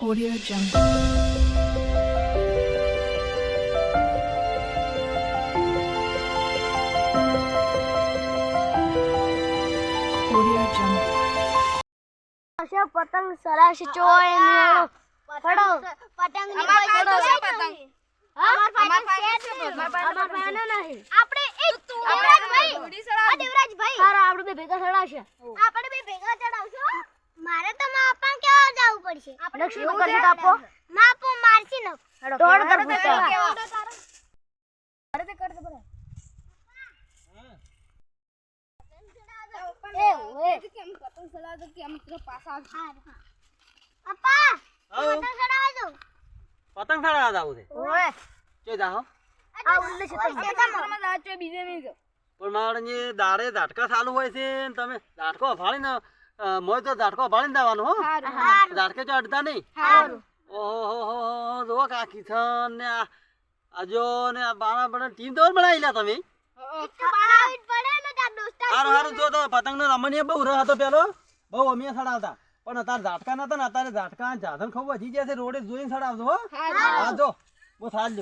Audio Jungle. Audio Jungle. હશે પતંગ સરાશે ચોય ને ફડો પતંગની કોઈ ફડો. છે પતંગ. હા? અમાર પાસે છે. અમાર પાસે નહીં. આપણે એક દેવરાજભાઈ આ દેવરાજભાઈ સારા આપણે બે ભેગા સડાશે આપણે બે ભેગા ચડાવશો મારે તો માપા કેવા જવું પડશે લક્ષ્મી નું કરશે આપો માપો મારસી ન. દોડ કર પૂછા એ ઓએ પપ્પા આવો પતંગ ચડાવ દો પતંગ ચડાવ જાવું છે? ઓએ જાઓ. આ ઉલ્લે છે તમે. પણ મારે દાડે ઝાટકા ચાલુ હોય છે ને તમે ઝાટકો ફાળીને મોય તો ઝાટકો ફાડીને દેવાનો હો. ઝાટકે ચો અડતા નહીં. ઓહો હો હો જો કાકી થન ને આ આજો ને બાણા બને ટીમ તો બનાવી લ્યા તમે. જ હારું હારું જો તો પતંગ નો રમણીય બહુ રહ હતો પેલો. બહુ અમે સડાવતા. પણ અત્યારે ઝાટકા નતા ને અત્યારે ઝાટકા જાધન ખવું વધી છે રોડે જોઈને સડાવજો હો. હા જો. હું થાલ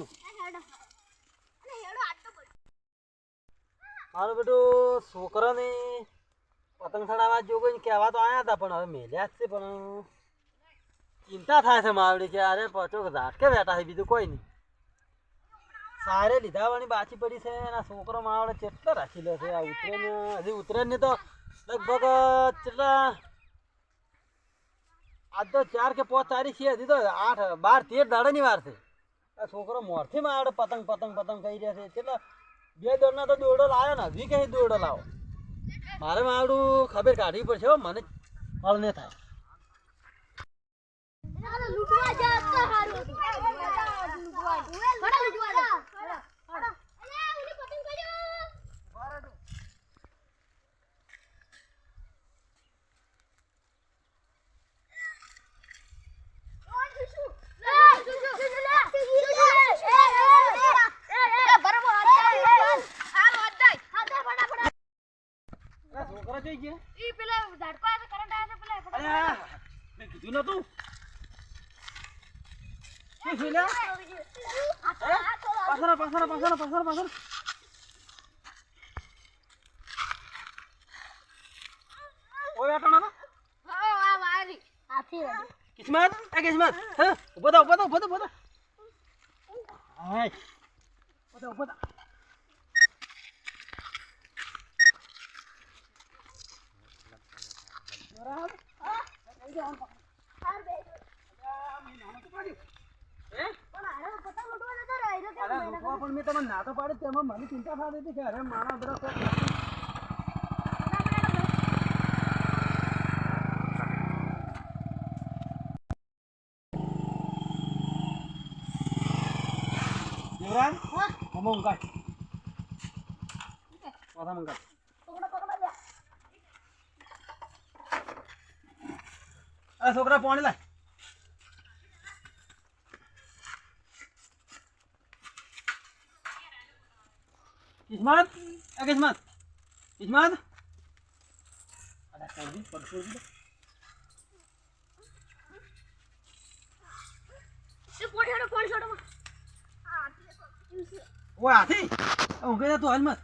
મારું બેટું છોકરાને પતંગ ચડાવવા જો કોઈ કહેવા તો આયા હતા, પણ હવે મેલ્યા જ છે, પણ ચિંતા થાય છે માવડી કે અરે પચો ઝાટકે બેઠા છે, બીજું કોઈ નહીં. સારે લીધા વાળી બાચી પડી છે એના છોકરો માવડે ચેટલો રાખી લે છે, આ ઉતરે હજી ઉતરે ને તો લગભગ કેટલા આજ તો ચાર કે પાંચ તારીખ છે, હજી તો આઠ, બાર, તેર દાડાની વાર છે. આ છોકરો મોરથી માવડે પતંગ પતંગ પતંગ કહી રહ્યા છે, ચેટલા, બે દોડના તો દોરડો લાવ્યો ને, હજી કઈ દોરડો લાવો? મારે માવડું ખબર કાઢવી પડશે મને મળ ને થાય લૂંટવા જા તો હારું હતું લૂંટવા ફડા લૂંટવા જા ફડા અરે ઉની પતંગ કર્યો અરે છોકરા જોઈ ગયા અરે આ, મેં કીધું નતું. શું છે? હે? પાછળ પાછળ પાછળ પાછળ પાછળ ઓય આટો ના હાથી વાળી. કિસ્મત? એ કિસ્મત? હે? ઊભો થા ઊભો થા ઊભો થા ઊભો થા હાય. ઊભો થા ઊભો થા હે? અરે લૂંટવા પણ મેં તમને ના તો પાડી તેમાં મને ચિંતા થતી કે અરે મારા ઊંઘાડ માથા ઊંઘાડ અરે છોકરા પાણી લાય. કિસ્મત એ કિસ્મત કિસ્મત અરે પડશે જ ને. ઓય હાથી આ ઊંઘે તું હાલ મત.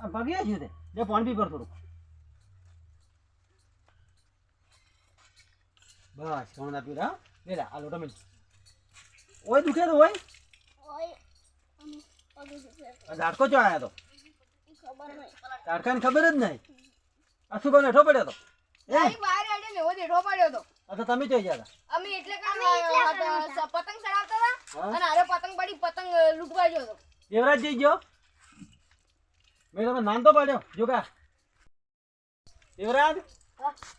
આ ભાગી આવ્યું તે. જે પાણી પી પર થોડું બસ કોણ ના પીડા લે લે આ લોટો મિલ ઓય દુખે તો ઓય? આ ઝાટકો ચો આયા તો? ઝાટકાની ખબર જ નહીં. આ શું હેઠો પડ્યો તો? એ? આ તો તમે જોઈ ગયા અમે એટલે કામ પતંગ ચડાવતા હતા અને હારે પતંગ પડી પતંગ લૂંટવા ગયો હતો દેવરાજ જઈ ગયો? મેં તમે નામ તો પાડ્યો. જોગા. દેવરાજ?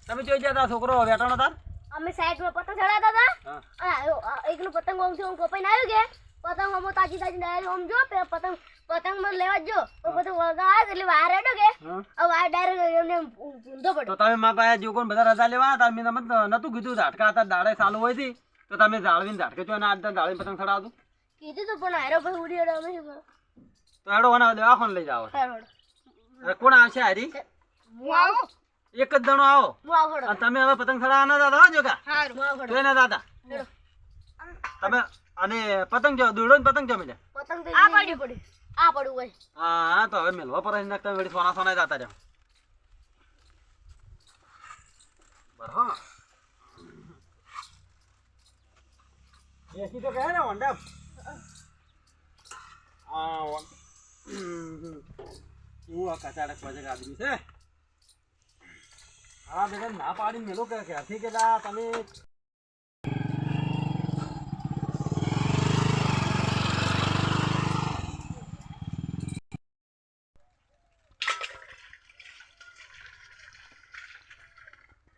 તમે જોઈ ગયા હતા છોકરો વેટાણો તાર? અમે સાઈડ પર પતંગ ચડાવતા હતા. એકનું પતંગ ઓમ છે ઓમ કપાઈને આવ્યું કે પતંગ ઓમ તાજી તાજી ડાયરેક્ટ ઓમ જો પતંગ પતંગમાં લેવા જ. તો પતંગ વળગા આવે એટલે વાર હેડો કે હા. આ ડાયરેક્ટ એમને ઊંધો પડ્યો. તો તમે મા પાયા જો કોણ બધા રજા લેવા હતા મેં તમે નતું કીધું ઝાટકા હતા દાડે ચાલુ હોય છે તો તમે જાળવીને ઝાટકે જો અને આજ જાળવીને પતંગ ચડાવતું કીધું તું પણ હારો ભાઈ ઉડી હેડો અમે તો હેડો વના ફોન લઈ જાવ હેડો કોણ આવશે હારી? હું આવું? એક જ દણો આવો. હું અને તમે હવે પતંગ ચડાવવાના દાદા હો જોકા હું આવું જોઈ ના દાદા. તમે અને પતંગ જો દોડો ને પતંગ જો મિલે. પતંગ આ પડી પડી આ પડું હોય. હા હા, તો હવે મેલવા પર જ તમે વળી સોના સોના જાતા રહ્યા બરાબર. એસી તો કહે ને વંડા આ વં- હમ. આ કચાડક બચક આદમી છે. હા બેટા ના પાડી મેલો કે ક્યાંથી કે તમે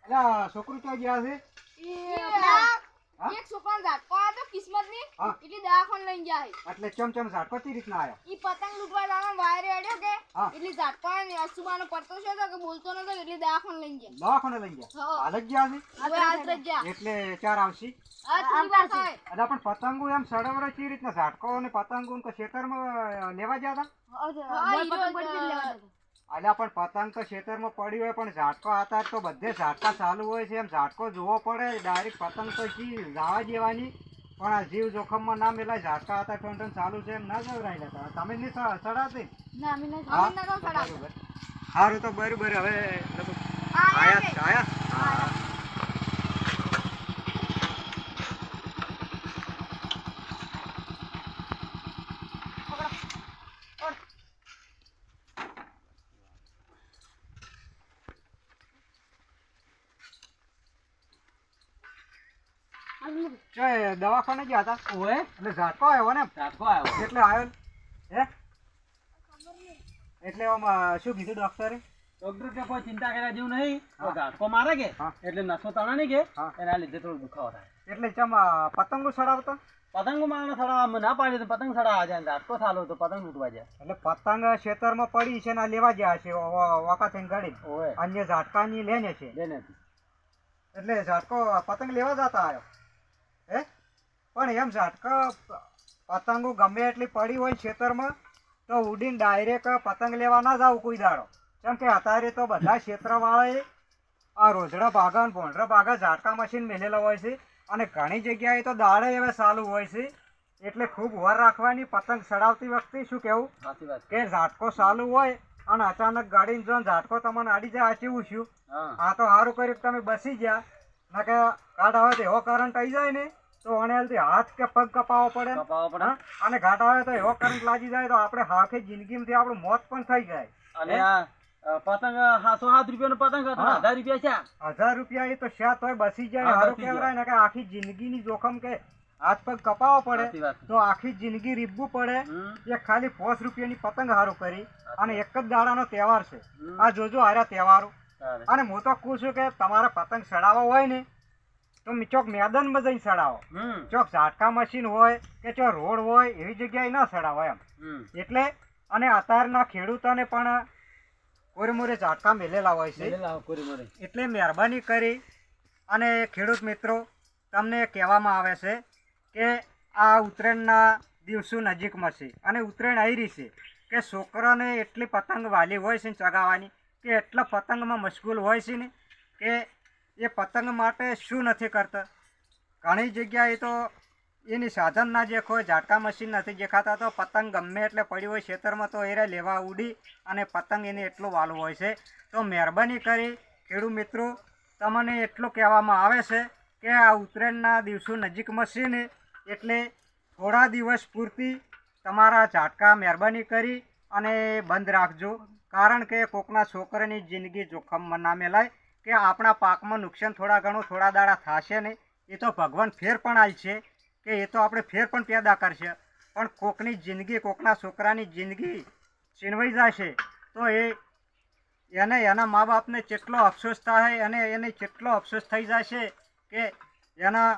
અલા છોકરું ક્યાં ગયા છે? એક છોકરાનો ઝાટકો આવ્યો તો કિસ્મતની હા. એટલે દવાખાને લઈને ગયા છે. એટલે ચમ ચમ ઝાટકો કઈ રીતના આવ્યો ઈ પતંગ લૂંટવા જવાનો વાયરે અડ્યો કે? હા. એટલે ઝાટકો આવ્યો ને અસુબાનો પડતો છે તો કે બોલતો નતો એટલે દવાખાને લઈને ગયા. દવાખાને લઈ ગયા? હા. હાલ જ ગયા છે? હવે એટલે ચાર આવશે? હા થોડી વાર થાય. અલા પણ પતંગો એમ સડવરે કઈ રીતના? ઝાટકો અને પતંગો ને ખેતરમાં લેવા ગયા હતા હા ઈ રોજ, અ, અલા પણ પતંગ તો ખેતરમાં પડી હોય પણ ઝાટકો હતા તો બધે ઝાટકા ચાલુ હોય છે. એમ ઝાટકો જોવો પડે ડાયરેક્ટ પતંગ તો જી જવા દેવાની. પણ આ જીવ જોખમમાં ના મેલાય ઝાટકા હતા ટન ટન ચાલુ છે એમ ના જવરાયેલા લેતા તમે નહીં ચડાતી. સારું તો બરાબર. હવે આયા આયા? દવાખાને ગયા હતા. ઓએ એટલે ઝાટકો આવ્યો ને ઝાટકો આવ્યો. એટલે આવ્યો હે? એટલે શું કીધું ડોક્ટરે ડોક્ટર કે કોઈ ચિંતા કર્યા જેવું નહીં. ઝાટકો મારે કે. એટલે નસો તણા નહીં કે એના લીધે થોડું દુખાવો થાય. એટલે ચમ પતંગો સડાવતા પતંગ મારનો સડાવવા અમે ના પાડી તો પતંગ ચડાવવા જાય ઝાટકો થાલો તો પતંગ લૂંટવા જાય. એટલે પતંગ ખેતરમાં પડી છે ને લેવા ગયા છે વાકા થઈને ગાડી અન્ય ઝાટકાની લેને છે. લેને એટલે ઝાટકો પતંગ લેવા જતા આવ્યો. હે? પણ એમ ઝાટકો પતંગો ગમે એટલી પડી હોય ખેતરમાં તો ઉડીને ડાયરેક્ટ પતંગ લેવા ના જાવ કોઈ દાડો. કેમ કે અત્યારે તો બધા ક્ષેત્રવાળાએ આ રોજડા ભાગા અને ભોંડરા ભાગા ઝાટકા મશીન મેલેલા હોય છે. અને ઘણી જગ્યાએ તો દાડે હવે ચાલુ હોય છે. એટલે ખૂબ વાર રાખવાની પતંગ ચડાવતી વખતે શું કેવું? કે ઝાટકો ચાલુ હોય અને અચાનક ગાડીને જો ઝાટકો તમને આડી જાય આ કેવું છું હા આ તો સારું કર્યું તમે બસી ગયા. ના કે કાઢ આવે તો એવો કરંટ આવી જાય ને. તો અણેલથી હાથ કે પગ કપાવો પડે કપાવો પડે. અને ઘાટ આવે તો એવો કરંટ લાગી જાય તો આપણે હાખે જિંદગીમાંથી આપણું મોત પણ થઈ જાય. અને પતંગ સાતસો સાત રૂપિયાનો પતંગ હતો હજાર રૂપિયા છે. હજાર રૂપિયા એ તો શા તોય બસી જાય. હા, સારું ને કે આખી જિંદગીની જોખમ કે હાથ પગ કપાવો પડે તો આખી જિંદગી રીબવું પડે. એ ખાલી પોસ રૂપિયાની પતંગ હારું કરી. અને એક જ દાડાનો તહેવાર છે. આ જોજો હાર્યા તહેવારો. અને હું તો કહું છું કે તમારે પતંગ ચડાવવા હોય ને તો મી ચોક મેદાનમાં જઈને સડાવો. ચોક ઝાટકા મશીન હોય કે ચો રોડ હોય એવી જગ્યાએ ના ચડાવો એમ. એટલે અને અત્યારના ખેડૂતોને પણ કોરીમોરે ઝાટકા મેલેલા હોય છે. એટલે મહેરબાની કરી અને ખેડૂત મિત્રો તમને કહેવામાં આવે છે કે આ ઉત્તરાયણના દિવસો નજીકમાં છે અને ઉત્તરાયણ આવી રહી છે કે છોકરાને એટલી પતંગ વાલી હોય છે ને ચગાવવાની કે એટલા પતંગમાં મશગુલ હોય છે ને કે એ પતંગ માટે શું નથી કરતા? ઘણી જગ્યાએ તો એની સાધન ના દેખો હોય ઝાટકા મશીન નથી દેખાતા, તો પતંગ ગમે એટલે પડી હોય ખેતરમાં તો એરે લેવા ઉડી અને પતંગ એને એટલું વાલું હોય છે. તો મહેરબાની કરી, ખેડૂત મિત્રો, તમને એટલું કહેવામાં આવે છે કે આ ઉત્તરાયણના દિવસો નજીકમાં છે ને એટલે થોડા દિવસ પૂરતી તમારા ઝાટકા મહેરબાની કરી અને બંધ રાખજો. કારણ કે કોકના છોકરાની જિંદગી જોખમમાં ના મેલાય. કે આપણા પાકમાં નુકસાન થોડા ઘણું, થોડા દાડા થશે ને એ તો ભગવાન ફેર પણ આલ છે કે એ તો આપણે ફેર પણ પેદા કરશે. પણ કોકની જિંદગી, કોકના છોકરાની જિંદગી છીનવાઈ જશે તો એ એને, એના મા બાપને કેટલો અફસોસ થાય અને એને કેટલો અફસોસ થઈ જશે કે એના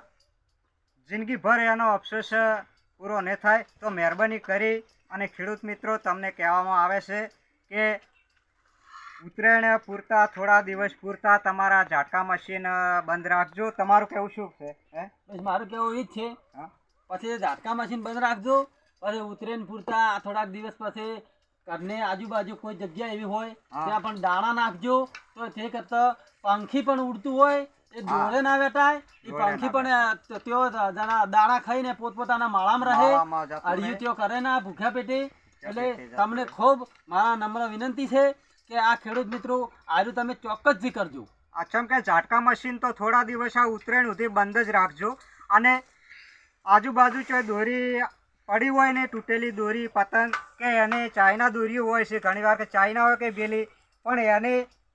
જિંદગીભર એનો અફસોસ પૂરો ન થાય. તો મહેરબાની કરી અને ખેડૂત મિત્રો, તમને કહેવામાં આવે છે કે ઉત્તરાયણ પૂરતા થોડા દિવસ પૂરતા તમારા ઝાટકા મશીન બંધ રાખજો. તમારું કેવું શું છે હે? મારું કેવું એ જ છે. પછી ઝાટકા મશીન બંધ રાખજો. પછી ઉત્તરાયણ પૂરતા થોડાક દિવસ પછી ઘરની આજુબાજુ કોઈ જગ્યા એવી હોય ત્યાં પણ દાણા નાખજો. તો તે કરતા પંખી પણ ઉડતું હોય એ દોરે ના વેટાય. એ પંખી પણ તેઓ દાણા દાણા ખાઈને પોતપોતાના માળામાં રહે. રહે. તેઓ કરે ના ભૂખ્યા પેટે. એટલે તમને ખૂબ મારા નમ્ર વિનંતી છે. કે આ ખેડૂત મિત્રો આજુ તમે ચોક્કસથી કરજો. અચમ કે ઝાટકા મશીન તો થોડા દિવસ આ ઉત્તરાયણ સુધી બંધ જ રાખજો. અને આજુબાજુ જો દોરી પડી હોય ને, તૂટેલી દોરી, પતંગ કે એને ચાઇના દોરીઓ હોય છે ઘણીવાર કે ચાઇના હોય કે બેલી પણ એને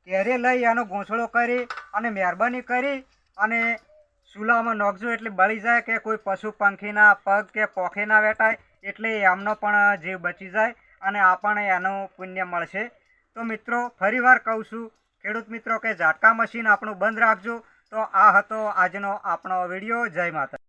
ઘેરે લઈ એનો ઘોંસળો કરી અને મહેરબાની કરી અને ચૂલામાં નોખજો એટલે બળી જાય કે કોઈ પશુ પંખીના, પગ કે પોખે ના વેટાય એટલે એમનો પણ જીવ બચી જાય અને આપણને એનું પુણ્ય મળશે. તો મિત્રો, ફરીવાર કહું છું, ખેડૂત મિત્રો, કે ઝાટકા મશીન આપણું બંધ રાખજો. તો આ હતો આજનો આપણો વીડિયો. જય માતા